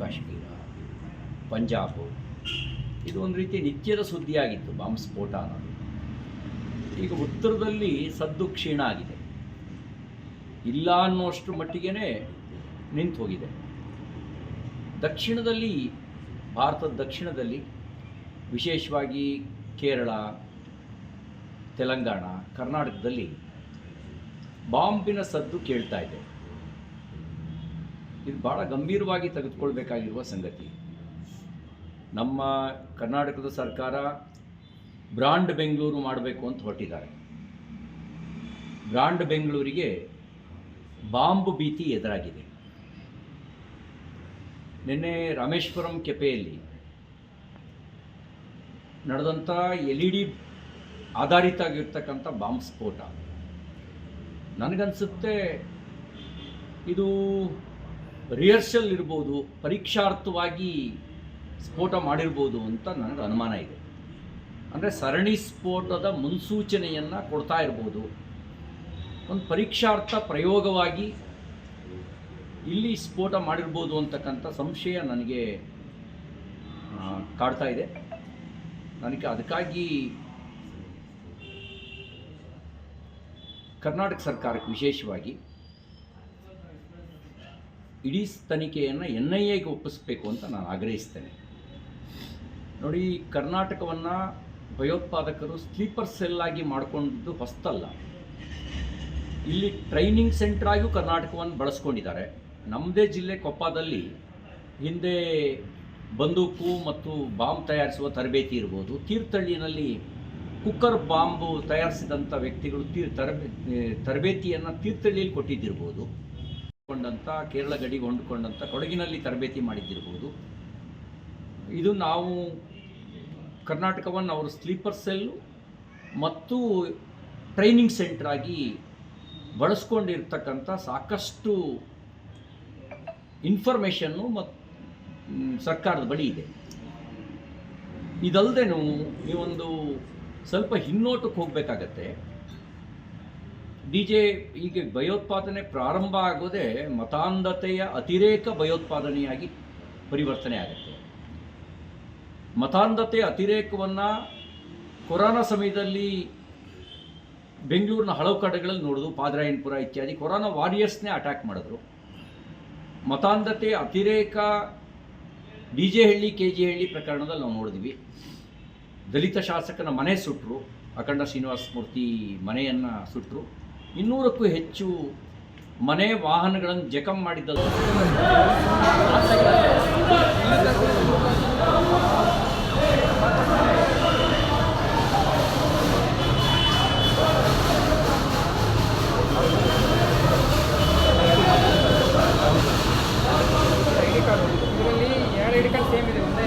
ಕಾಶ್ಮೀರ, ಪಂಜಾಬು. ಇದು ಒಂದು ರೀತಿ ನಿತ್ಯದ ಸುದ್ದಿಯಾಗಿತ್ತು, ಬಾಂಬ್ ಸ್ಫೋಟ ಅನ್ನೋದು. ಈಗ ಉತ್ತರದಲ್ಲಿ ಸದ್ದು ಕ್ಷೀಣ ಆಗಿದೆ. ಇಲ್ಲ ಅನ್ನೋಷ್ಟು ಮಟ್ಟಿಗೆ ನಿಂತು ಹೋಗಿದೆ. ದಕ್ಷಿಣದಲ್ಲಿ, ಭಾರತದ ದಕ್ಷಿಣದಲ್ಲಿ, ವಿಶೇಷವಾಗಿ ಕೇರಳ, ತೆಲಂಗಾಣ, ಕರ್ನಾಟಕದಲ್ಲಿ ಬಾಂಬಿನ ಸದ್ದು ಕೇಳ್ತಾ ಇದೆ. ಇದು ಭಾಳ ಗಂಭೀರವಾಗಿ ತೆಗೆದುಕೊಳ್ಬೇಕಾಗಿರುವ ಸಂಗತಿ. ನಮ್ಮ ಕರ್ನಾಟಕದ ಸರ್ಕಾರ ಬ್ರಾಂಡ್ ಬೆಂಗಳೂರು ಮಾಡಬೇಕು ಅಂತ ಹೊರಟಿದ್ದಾರೆ. ಬ್ರಾಂಡ್ ಬೆಂಗಳೂರಿಗೆ ಬಾಂಬ್ ಭೀತಿ ಎದುರಾಗಿದೆ. ನಿನ್ನೆ ರಾಮೇಶ್ವರಂ ಕೆಪೆಯಲ್ಲಿ ನಡೆದಂಥ ಎಲ್ ಇ ಡಿ ಆಧಾರಿತ ಆಗಿರ್ತಕ್ಕಂಥ ಬಾಂಬ್ ಸ್ಫೋಟ. ನನಗನ್ಸುತ್ತೆ ಇದು ರಿಹರ್ಸಲ್ ಇರ್ಬೋದು, ಪರೀಕ್ಷಾರ್ಥವಾಗಿ ಸ್ಫೋಟ ಮಾಡಿರ್ಬೋದು ಅಂತ ನನಗೆ ಅನುಮಾನ ಇದೆ. ಅಂದರೆ ಸರಣಿ ಸ್ಫೋಟದ ಮುನ್ಸೂಚನೆಯನ್ನು ಕೊಡ್ತಾ ಇರ್ಬೋದು. ಒಂದು ಪರೀಕ್ಷಾರ್ಥ ಪ್ರಯೋಗವಾಗಿ ಇಲ್ಲಿ ಸ್ಫೋಟ ಮಾಡಿರ್ಬೋದು ಅಂತಕ್ಕಂಥ ಸಂಶಯ ನನಗೆ ಕಾಡ್ತಾ ಇದೆ. ನನಗೆ ಅದಕ್ಕಾಗಿ ಕರ್ನಾಟಕ ಸರ್ಕಾರಕ್ಕೆ ವಿಶೇಷವಾಗಿ ಇಡೀ ತನಿಖೆಯನ್ನು ಎನ್ ಐ ಎಗೆ ಒಪ್ಪಿಸಬೇಕು ಅಂತ ನಾನು ಆಗ್ರಹಿಸ್ತೇನೆ. ನೋಡಿ ಕರ್ನಾಟಕವನ್ನು ಭಯೋತ್ಪಾದಕರು ಸ್ಲೀಪರ್ ಸೆಲ್ ಆಗಿ ಮಾಡಿಕೊಂಡಿದ್ದು ಹೊಸ್ತಲ್ಲ. ಇಲ್ಲಿ ಟ್ರೈನಿಂಗ್ ಸೆಂಟರ್ ಆಗಿಯೂ ಕರ್ನಾಟಕವನ್ನು ಬಳಸ್ಕೊಂಡಿದ್ದಾರೆ. ನಮ್ಮದೇ ಜಿಲ್ಲೆ ಕೊಪ್ಪದಲ್ಲಿ ಹಿಂದೆ ಬಂದೂಕು ಮತ್ತು ಬಾಂಬ್ ತಯಾರಿಸುವ ತರಬೇತಿ ಇರ್ಬೋದು. ತೀರ್ಥಹಳ್ಳಿನಲ್ಲಿ ಕುಕ್ಕರ್ ಬಾಂಬು ತಯಾರಿಸಿದಂಥ ವ್ಯಕ್ತಿಗಳು ತೀರ್ ತರಬೇ, ತರಬೇತಿಯನ್ನು ತೀರ್ಥಹಳ್ಳಿಯಲ್ಲಿ ಕೊಟ್ಟಿದ್ದಿರ್ಬೋದು. ಕೊಂಡಂಥ ಕೇರಳ ಗಡಿಗೆ ಹೊಂದಿಕೊಂಡಂಥ ಕೊಡಗಿನಲ್ಲಿ ತರಬೇತಿ ಮಾಡಿದ್ದಿರ್ಬೋದು. ಇದು ನಾವು ಕರ್ನಾಟಕವನ್ನು ಅವರು ಸ್ಲೀಪರ್ ಸೆಲ್ಲು ಮತ್ತು ಟ್ರೈನಿಂಗ್ ಸೆಂಟರ್ ಆಗಿ ಬಳಸ್ಕೊಂಡಿರ್ತಕ್ಕಂಥ ಸಾಕಷ್ಟು ಇನ್ಫಾರ್ಮೇಷನ್ನು ಮತ್ತು ಸರ್ಕಾರದ ಬಳಿ ಇದೆ. ಇದಲ್ಲದೆ ಒಂದು ಸ್ವಲ್ಪ ಹಿನ್ನೋಟಕ್ಕೆ ಹೋಗಬೇಕಾಗತ್ತೆ. ಡಿ ಜೆ ಈಗ ಭಯೋತ್ಪಾದನೆ ಪ್ರಾರಂಭ ಆಗೋದೇ ಮತಾಂಧತೆಯ ಅತಿರೇಕ ಭಯೋತ್ಪಾದನೆಯಾಗಿ ಪರಿವರ್ತನೆ ಆಗುತ್ತೆ. ಮತಾಂಧತೆ ಅತಿರೇಕವನ್ನು ಕೊರೋನಾ ಸಮಯದಲ್ಲಿ ಬೆಂಗಳೂರಿನ ಹಲವು ಕಡೆಗಳಲ್ಲಿ ನೋಡೋದು, ಪಾದರಾಯನಪುರ ಇತ್ಯಾದಿ ಕೊರೋನಾ ವಾರಿಯರ್ಸ್ನೇ ಅಟ್ಯಾಕ್ ಮಾಡಿದ್ರು. ಮತಾಂಧತೆ ಅತಿರೇಕ D J Halli, K G Halli ಪ್ರಕರಣದಲ್ಲಿ ನಾವು ನೋಡಿದ್ವಿ. ದಲಿತ ಶಾಸಕನ ಮನೆ ಸುಟ್ಟರು ಅಖಂಡ ಶ್ರೀನಿವಾಸ ಮೂರ್ತಿ ಮನೆಯನ್ನು ಸುಟ್ಟರು ಇನ್ನೂರಕ್ಕೂ ಹೆಚ್ಚು ಮನೆ ವಾಹನಗಳನ್ನು ಜಖಂ ಮಾಡಿದ್ದಲ್ಲ ಇದರಲ್ಲಿ ಎರಡು ಐಡಿ ಕಾರ್ಡ್ ಸೇಮ್ ಇದೆ. ಒಂದೇ